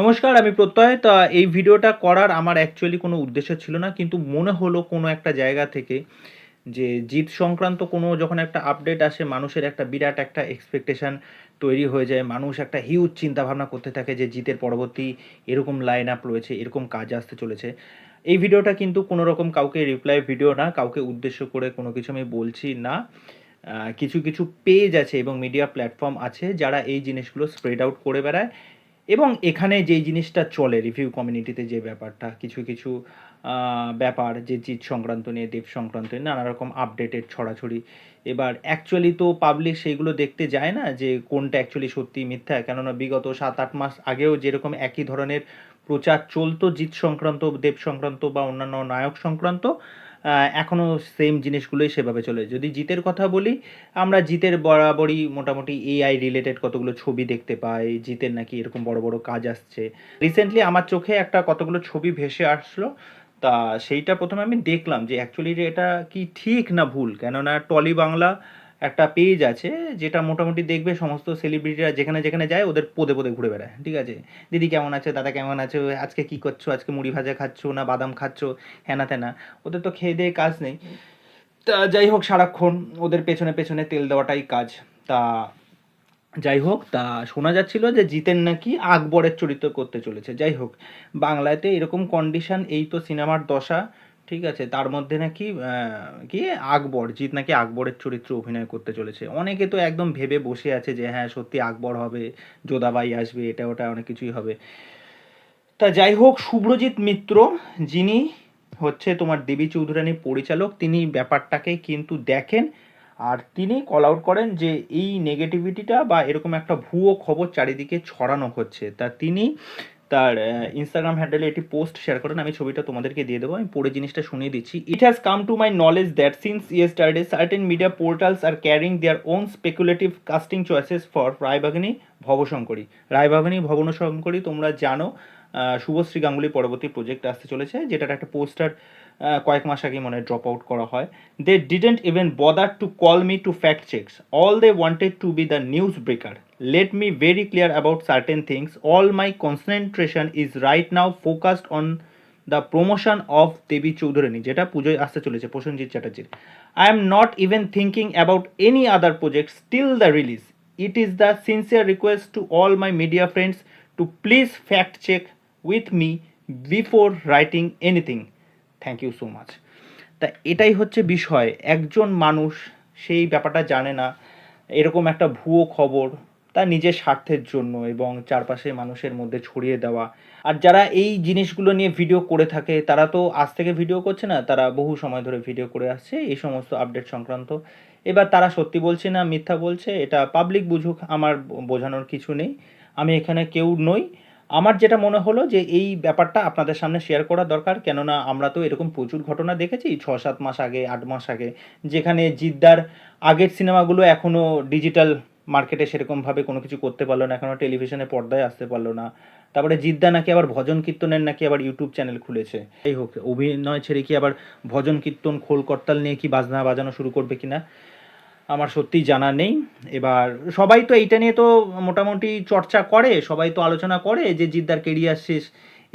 নমস্কার, আমি প্রত্যয়। তা এই ভিডিওটা করার আমার অ্যাকচুয়ালি কোনো উদ্দেশ্য ছিল না, কিন্তু মনে হলো কোনো একটা জায়গা থেকে যে জিত সংক্রান্ত কোনো যখন একটা আপডেট আসে, মানুষের একটা বিরাট একটা এক্সপেকটেশন তৈরি হয়ে যায়। মানুষ একটা হিউজ চিন্তাভাবনা করতে থাকে যে জিতের পরবর্তী এরকম লাইন আপ রয়েছে, এরকম কাজ আসতে চলেছে। এই ভিডিওটা কিন্তু কোনো রকম কাউকে রিপ্লাই ভিডিও না, কাউকে উদ্দেশ্য করে কোনো কিছু আমি বলছি না। কিছু কিছু পেজ আছে এবং মিডিয়া প্ল্যাটফর্ম আছে যারা এই জিনিসগুলো স্প্রেড আউট করে বেড়ায়। এবং এখানে যেই জিনিসটা চলে রিভিউ কমিউনিটিতে যে ব্যাপারটা, কিছু কিছু ব্যাপার, যে জিত সংক্রান্ত নিয়ে, দেব সংক্রান্ত নিয়ে, নানা রকম আপডেটেড ছড়াছড়ি। এবার অ্যাকচুয়ালি তো পাবলিক সেইগুলো দেখতে যায় না যে কোনটা অ্যাকচুয়ালি সত্যি মিথ্যা, কেননা বিগত সাত আট মাস আগেও যেরকম একই ধরনের প্রচার চলতো জিত সংক্রান্ত, দেব সংক্রান্ত বা অন্যান্য নায়ক সংক্রান্ত আহ, এখনও সেম জিনিসগুলোই সেভাবে চলে। যদি জিতের কথা বলি আমরা জিতের বরাবরই মোটামুটি এআই রিলেটেড কতগুলো ছবি দেখতে পাই জিতের নাকি এরকম বড় বড় কাজ আসছে। রিসেন্টলি আমার চোখে একটা কতগুলো ছবি ভেসে আসলো তা সেইটা প্রথমে আমি দেখলাম যে অ্যাকচুয়ালি এটা কি ঠিক না ভুল কেননা টলি বাংলা একটা পেজ আছে যেটা মোটামুটি দেখবে সমস্ত সেলিব্রিটিরা যেখানে যেখানে যায় ওদের পদে পদে ঘুরে বেড়ায়, ঠিক আছে? দিদি কেমন আছে? দাদা কেমন আছে? আজকে কি করছ? আজকে মুড়ি ভাজা খাচ্ছো না বাদাম খাচ্ছো? হ্যানা তেনা। ওদের তো খেয়ে দিয়ে কাজ নেই। তা যাই হোক, সারাক্ষণ ওদের পেছনে পেছনে তেল দেওয়াটাই কাজ। তা যাই হোক, তা শোনা যাচ্ছিল যে জিতেন নাকি আকবরের চরিত্র করতে চলেছে। যাই হোক, বাংলাতে এরকম কন্ডিশন এই তো সিনেমার দশা। ঠিক আছে, তার মধ্যে নাকি কি আকবর, জিৎ নাকি আকবরের চরিত্র অভিনয় করতে চলেছে। অনেকে তো একদম ভেবে বসে আছে যে হ্যাঁ সত্যি আকবর হবে যোধাবাই আসবে, এটা ওটা অনেক কিছুই হবে। তা যাই হোক, শুভ্রজিৎ মিত্র, যিনি হচ্ছে তোমার দেবী চৌধুরানী পরিচালক, তিনি ব্যাপারটাকে কিন্তু দেখেন আর তিনি কল আউট করেন যে, এই নেগেটিভিটিটা বা এরকম একটা ভুয়ো খবর চারিদিকে ছড়ানো হচ্ছে। তা তিনি তার ইনস্টাগ্রাম হ্যান্ডেলে একটি পোস্ট শেয়ার করেন, আমি ছবিটা তোমাদেরকে দিয়ে দেবো, আমি পরে জিনিসটা শুনিয়ে দিচ্ছি। It has come to my knowledge that since yesterday certain media portals are carrying their own speculative casting choices for Raibagini Bhabashankari Raibagini Bhabanshankari তোমরা জানো শুভশ্রী গাঙ্গুলি পরবর্তী প্রজেক্ট আসতে চলেছে, যেটার একটা পোস্টার কয়েক মাস আগে মনে ড্রপ আউট করা হয়। They didn't even bother to call me to fact checks all they wanted to be the news breaker let me very clear about certain things all my concentration is right now focused on the promotion of Debi Chowdhurani যেটা পুজোয় আসতে চলেছে, Prosenjit চ্যাটার্জির। I am not even thinking about any other project still the release it is the sincere request to all my media friends to please fact check with me before writing anything thank you so much তা এটাই হচ্ছে বিষয়। একজন মানুষ সেই ব্যাপারটা জানে না, এরকম একটা ভুয়ো খবর তার নিজের স্বার্থের জন্য এবং চারপাশে মানুষের মধ্যে ছড়িয়ে দেওয়া। আর যারা এই জিনিসগুলো নিয়ে ভিডিও করে থাকে, তারা তো আজ থেকে ভিডিও করছে না, তারা বহু সময় ধরে ভিডিও করে আসছে, এই সমস্ত আপডেট সংক্রান্ত। এবার তারা সত্যি বলছে না, মিথ্যা বলছে, এটা পাবলিক বুঝুক, আমার বোঝানোর কিছু নেই। আমি এখানে কেউ নই। আমার যেটা মনে হলো যে এই ব্যাপারটা আপনাদের সামনে শেয়ার করা দরকার, কেননা আমরা তো এরকম প্রচুর ঘটনা দেখেছি ছ সাত মাস আগে, আট মাস আগে, যেখানে জিদ্দার আগের সিনেমাগুলো এখনও ডিজিটাল মার্কেটে সেরকমভাবে কোনো কিছু করতে পারল না এখনও টেলিভিশনে পর্দায় আসতে পারল না। তারপরে জিদ্দা নাকি আবার ভজন কীর্তনের নাকি আবার ইউটিউব চ্যানেল খুলেছে। এই হোক, অভিনয় ছেড়ে কি আবার ভজন কীর্তন খোল করতাল নিয়ে কি বাজনা বাজানো শুরু করবে কিনা? আমার সত্যিই জানা নেই। এবার সবাই তো এইটা নিয়ে তো মোটামুটি চর্চা করে, সবাই তো আলোচনা করে যে জিদ্দার কেরিয়ার শেষ।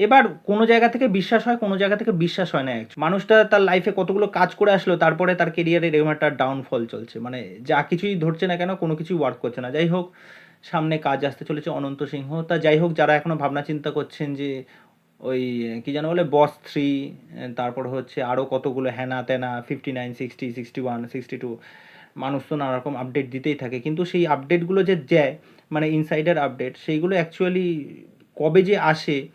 এবার কোনো জায়গা থেকে বিশ্বাস হয়, কোনো জায়গা থেকে বিশ্বাস হয় না মানুষটা তার লাইফে কতগুলো কাজ করে আসলো, তারপরে তার কেরিয়ারের এরকম একটা ডাউনফল চলছে। মানে যা কিছুই ধরছে না কেন, কোনো কিছুই ওয়ার্ক করছে না। যাই হোক, সামনে কাজ আসতে চলেছে অনন্ত সিংহ। তা যাই হোক, যারা এখনও ভাবনা চিন্তা করছেন যে ওই, কি যেন বলে বস থ্রি তারপর হচ্ছে আরও কতগুলো হ্যানা ত্যানা fifty nine sixty sixty one sixty two মানুষ তো নানা রকম আপডেট দিতেই থাকে। কিন্তু সেই আপডেটগুলো যে দেয় মানে ইনসাইডার আপডেট সেইগুলো অ্যাকচুয়ালি কবে যে আসে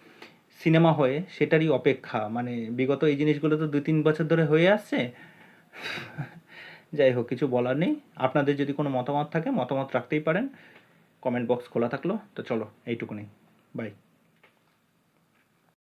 সিনেমা হয়ে, সেটারই অপেক্ষা। মানে বিগত এই জিনিসগুলো তো দুই তিন বছর ধরে হয়ে আসছে। যাই হোক, কিছু বলার নেই। আপনাদের যদি কোনো মতামত থাকে, মতামত রাখতেই পারেন। কমেন্ট বক্স খোলা থাকল। তো চলো, এইটুকুনি। বাই